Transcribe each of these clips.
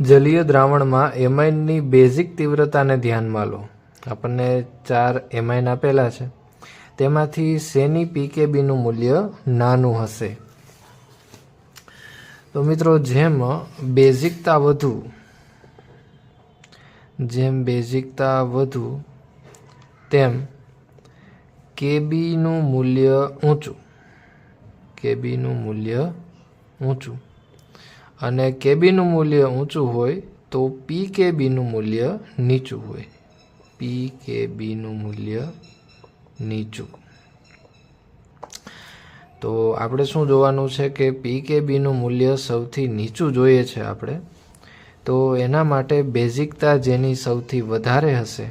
જલીય દ્રાવણમાં એમાઇનની basic તીવ્રતાને ધ્યાનમાં લો. આપણને ચાર એમાઇન આપેલા છે. તેમાંથી શેની પીકેબીનું મૂલ્ય નાનું હશે. તો મિત્રો, જેમ બેઝિકતા વધુ, જેમ બેઝિકતા વધુ, તેમ કેબીનું મૂલ્ય ઊંચું. કેબીનું મૂલ્ય ઊંચું. અને કેબીનું મૂલ્ય ઊંચું હોય તો પી કેબીનું મૂલ્ય નીચું હોય. પી કેબીનું મૂલ્ય નીચું. તો આપણે શું જોવાનું છે કે પી કે બીનું મૂલ્ય સૌથી નીચું જોઈએ છે આપણે? તો એના માટે બેઝિકતા જેની સૌથી વધારે હશે,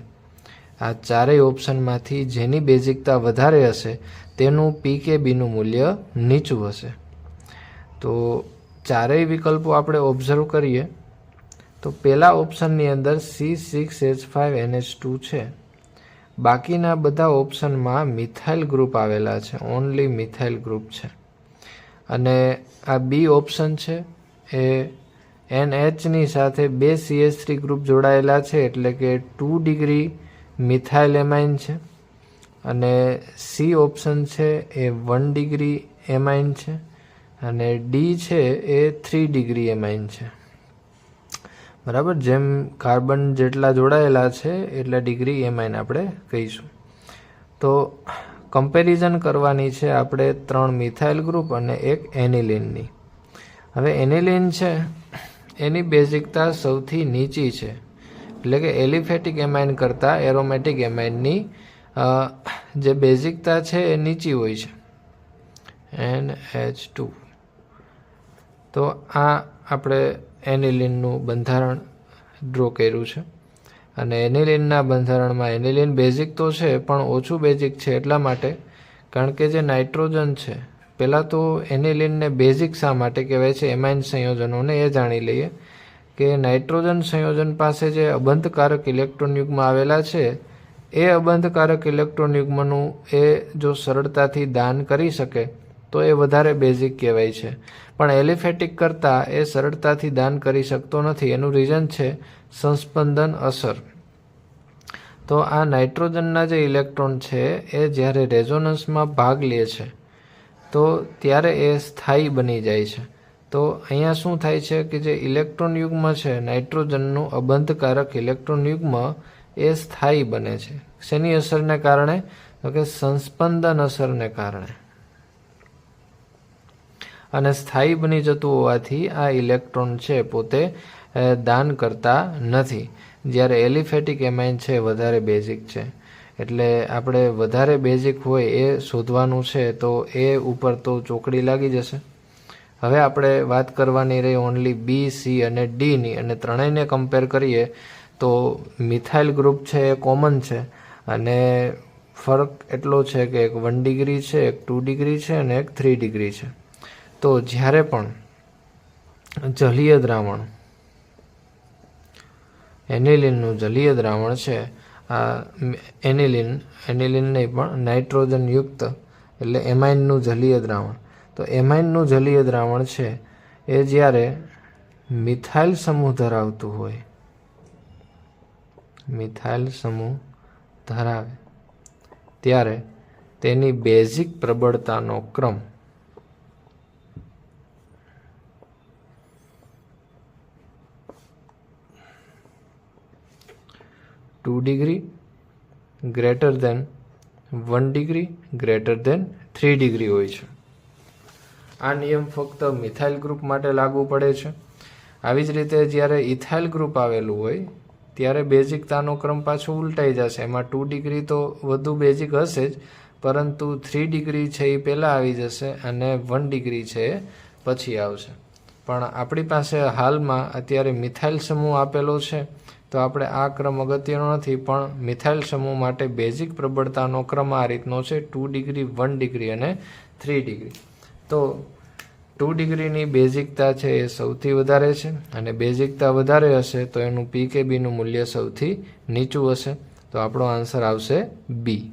આ ચારેય ઓપ્શનમાંથી જેની બેઝિકતા વધારે હશે તેનું પી કે બીનું મૂલ્ય નીચું હશે. તો ચારેય વિકલ્પો આપણે ઓબ્ઝર્વ કરીએ, તો પહેલા ઓપ્શનની અંદર C six H five NH two છે. બાકીના બધા ઓપ્શનમાં મિથાઇલ ગ્રુપ આવેલા છે ઓનલી મિથાઇલ ગ્રુપ છે. અને આ બી ઓપ્શન છે, એ એન એચની સાથે બે સીએસ થ્રી ગ્રુપ જોડાયેલા છે, એટલે કે ટુ ડિગ્રી મિથાઇલ એમાઇન છે. અને સી ઓપ્શન છે, એ વન ડિગ્રી એમાઇન છે. અને ડી છે એ થ્રી ડિગ્રી એમાઇન છે. બરાબર? જેમ કાર્બન જેટલા જોડાયેલા છે, એટલા ડિગ્રી એમાઇન આપણે કહીશું. તો કમ્પેરિઝન કરવાની છે આપણે ત્રણ મિથાઇલ ગ્રુપ અને એક એનિલિનની હવે એનિલિન છે, એની બેઝિકતા સૌથી નીચી છે. એટલે કે એલિફેટિક એમાઇન કરતાં એરોમેટિક એમાઇનની જે બેઝિકતા છે એ નીચી હોય છે. એન એચ ટુ તો આ આપણે એનિલિનનું બંધારણ ડ્રો કર્યું છે. અને એનિલિનના બંધારણમાં એનિલિન બેઝિક તો છે, પણ ઓછું બેઝિક છે એટલા માટે, કારણ કે જે નાઇટ્રોજન છે, પહેલાં તો એનિલિનને બેઝિક શા માટે કહેવાય છે, એમાઇન સંયોજનોને એ જાણી લઈએ કે નાઇટ્રોજન સંયોજન પાસે જે અબંધકારક ઇલેક્ટ્રોન આવેલા છે, એ અબંધકારક ઇલેક્ટ્રોન એ જો સરળતાથી દાન કરી શકે તો એ વધારે બેઝિક કહેવાય છે. પણ એલિફેટિક કરતાં એ સરળતાથી દાન કરી શકતો નથી. એનું રીઝન છે સંસ્પંદન અસર. તો આ નાઇટ્રોજનના જે ઇલેક્ટ્રોન છે, એ જ્યારે રેઝોનન્સમાં ભાગ લે છે, તો ત્યારે એ સ્થાયી બની જાય છે. તો અહીંયા શું થાય છે કે જે ઇલેક્ટ્રોન યુગ્મ છે, નાઇટ્રોજનનું અબંધકારક ઇલેક્ટ્રોન યુગ્મ, એ સ્થાયી બને છે. શેની અસરને કારણે? તો કે સંસ્પંદન અસરને કારણે. અને સ્થાયી બની જતું હોવાથી આ ઇલેક્ટ્રોન છે પોતે દાન કરતા નથી. જ્યારે એલિફેટિક એમાઇન છે, વધારે બેઝિક છે. એટલે આપણે વધારે બેઝિક હોય એ શોધવાનું છે, તો એ ઉપર તો ચોકડી લાગી જશે. હવે આપણે વાત કરવાની રહી ઓનલી બી સી અને ડીની અને ત્રણેયને કમ્પેર કરીએ, તો મિથાઇલ ગ્રુપ છે એ કોમન છે. અને ફરક એટલો છે કે એક વન ડિગ્રી છે, એક ટુ ડિગ્રી છે, અને એક થ્રી ડિગ્રી છે. તો જ્યારે પણ જલીય દ્રાવણ, એનિલિનનું જલીય દ્રાવણ છે, આ એનિલિન એનિલિન નહીં પણ નાઇટ્રોજન યુક્ત એટલે એમાઇનનું જલીય દ્રાવણ. તો એમાઇનનું જલીય દ્રાવણ છે એ જ્યારે મિથાઇલ સમૂહ ધરાવતું હોય, મિથાઇલ સમૂહ ધરાવે, ત્યારે તેની બેઝિક પ્રબળતાનો ક્રમ two degree greater than one degree greater than three degree હોય છે. આ નિયમ ફક્ત મિથાઇલ ગ્રુપ માટે લાગુ પડે છે. આવી જ રીતે જ્યારે ઇથાઇલ ગ્રુપ આવેલું હોય, ત્યારે બેઝિકતાનો ક્રમ પાછો ઉલટાઈ જશે. એમાં ટુ ડિગ્રી તો વધુ બેઝિક હશે જ, પરંતુ થ્રી ડિગ્રી છે એ પહેલાં આવી જશે અને વન ડિગ્રી છે એ પછી આવશે. પણ આપણી પાસે હાલમાં અત્યારે મિથાઇલ સમૂહ આપેલો છે. તો આપણે આ ક્રમ અગત્યનો નથી, પણ મિથાઇલ સમૂહ માટે બેઝિક પ્રબળતાનો ક્રમ આ રીતનો છે, ટુ ડિગ્રી, વન ડિગ્રી અને થ્રી ડિગ્રી. તો ટુ ડિગ્રીની બેઝિકતા છે એ સૌથી વધારે છે, અને બેઝિકતા વધારે હશે તો એનું પી કે બીનું મૂલ્ય સૌથી નીચું હશે. તો આપણો આન્સર આવશે બી.